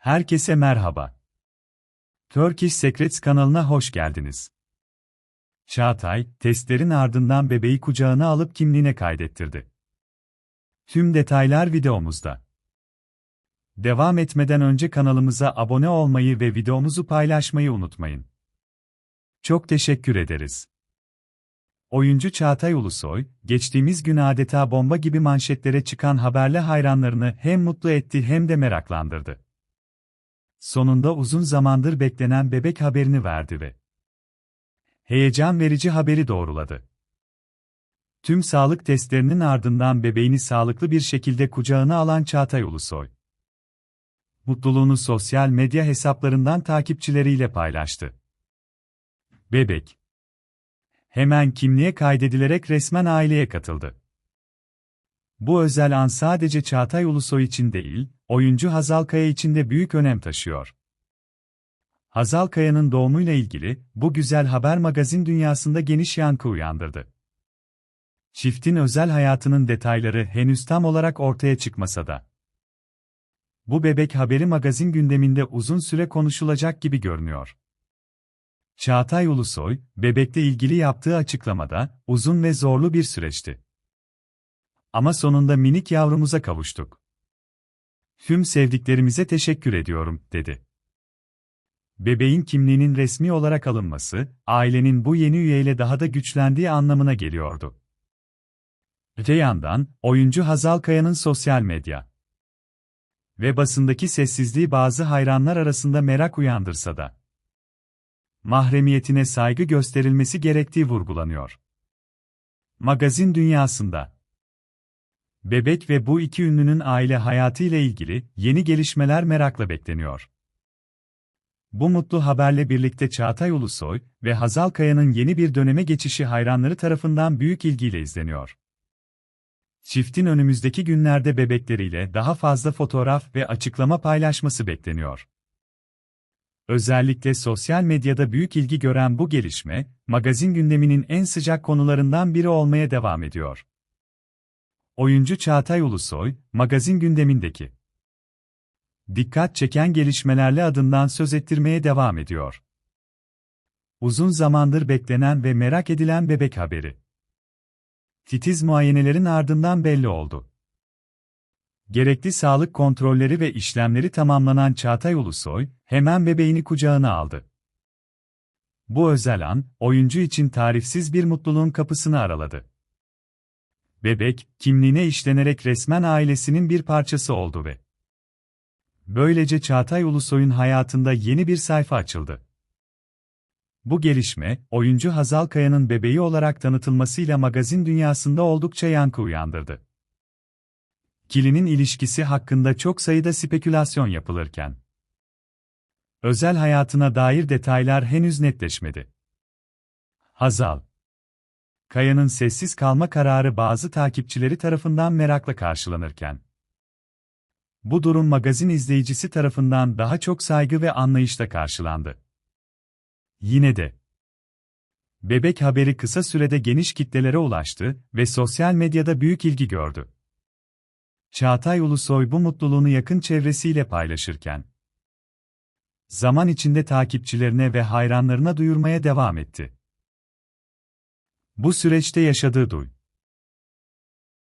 Herkese merhaba. Turkish Secrets kanalına hoş geldiniz. Çağatay, testlerin ardından bebeği kucağına alıp kimliğine kaydettirdi. Tüm detaylar videomuzda. Devam etmeden önce kanalımıza abone olmayı ve videomuzu paylaşmayı unutmayın. Çok teşekkür ederiz. Oyuncu Çağatay Ulusoy, geçtiğimiz gün adeta bomba gibi manşetlere çıkan haberle hayranlarını hem mutlu etti hem de meraklandırdı. Sonunda uzun zamandır beklenen bebek haberini verdi ve heyecan verici haberi doğruladı. Tüm sağlık testlerinin ardından bebeğini sağlıklı bir şekilde kucağına alan Çağatay Ulusoy, mutluluğunu sosyal medya hesaplarından takipçileriyle paylaştı. Bebek hemen kimliğe kaydedilerek resmen aileye katıldı. Bu özel an sadece Çağatay Ulusoy için değil, oyuncu Hazal Kaya için de büyük önem taşıyor. Hazal Kaya'nın doğumuyla ilgili bu güzel haber magazin dünyasında geniş yankı uyandırdı. Çiftin özel hayatının detayları henüz tam olarak ortaya çıkmasa da bu bebek haberi magazin gündeminde uzun süre konuşulacak gibi görünüyor. Çağatay Ulusoy, bebekle ilgili yaptığı açıklamada, uzun ve zorlu bir süreçti. Ama sonunda minik yavrumuza kavuştuk. Tüm sevdiklerimize teşekkür ediyorum, dedi. Bebeğin kimliğinin resmi olarak alınması, ailenin bu yeni üyeyle daha da güçlendiği anlamına geliyordu. Öte yandan, oyuncu Hazal Kaya'nın sosyal medya ve basındaki sessizliği bazı hayranlar arasında merak uyandırsa da, mahremiyetine saygı gösterilmesi gerektiği vurgulanıyor. Magazin dünyasında Bebek ve bu iki ünlünün aile hayatı ile ilgili yeni gelişmeler merakla bekleniyor. Bu mutlu haberle birlikte Çağatay Ulusoy ve Hazal Kaya'nın yeni bir döneme geçişi hayranları tarafından büyük ilgiyle izleniyor. Çiftin önümüzdeki günlerde bebekleriyle daha fazla fotoğraf ve açıklama paylaşması bekleniyor. Özellikle sosyal medyada büyük ilgi gören bu gelişme, magazin gündeminin en sıcak konularından biri olmaya devam ediyor. Oyuncu Çağatay Ulusoy, magazin gündemindeki dikkat çeken gelişmelerle adından söz ettirmeye devam ediyor. Uzun zamandır beklenen ve merak edilen bebek haberi. Titiz muayenelerin ardından belli oldu. Gerekli sağlık kontrolleri ve işlemleri tamamlanan Çağatay Ulusoy, hemen bebeğini kucağına aldı. Bu özel an, oyuncu için tarifsiz bir mutluluğun kapısını araladı. Bebek, kimliğine işlenerek resmen ailesinin bir parçası oldu ve böylece Çağatay Ulusoy'un hayatında yeni bir sayfa açıldı. Bu gelişme, oyuncu Hazal Kaya'nın bebeği olarak tanıtılmasıyla magazin dünyasında oldukça yankı uyandırdı. İkilinin ilişkisi hakkında çok sayıda spekülasyon yapılırken, özel hayatına dair detaylar henüz netleşmedi. Hazal Kaya'nın sessiz kalma kararı bazı takipçileri tarafından merakla karşılanırken, bu durum magazin izleyicisi tarafından daha çok saygı ve anlayışla karşılandı. Yine de, bebek haberi kısa sürede geniş kitlelere ulaştı ve sosyal medyada büyük ilgi gördü. Çağatay Ulusoy bu mutluluğunu yakın çevresiyle paylaşırken, zaman içinde takipçilerine ve hayranlarına duyurmaya devam etti. Bu süreçte yaşadığı duy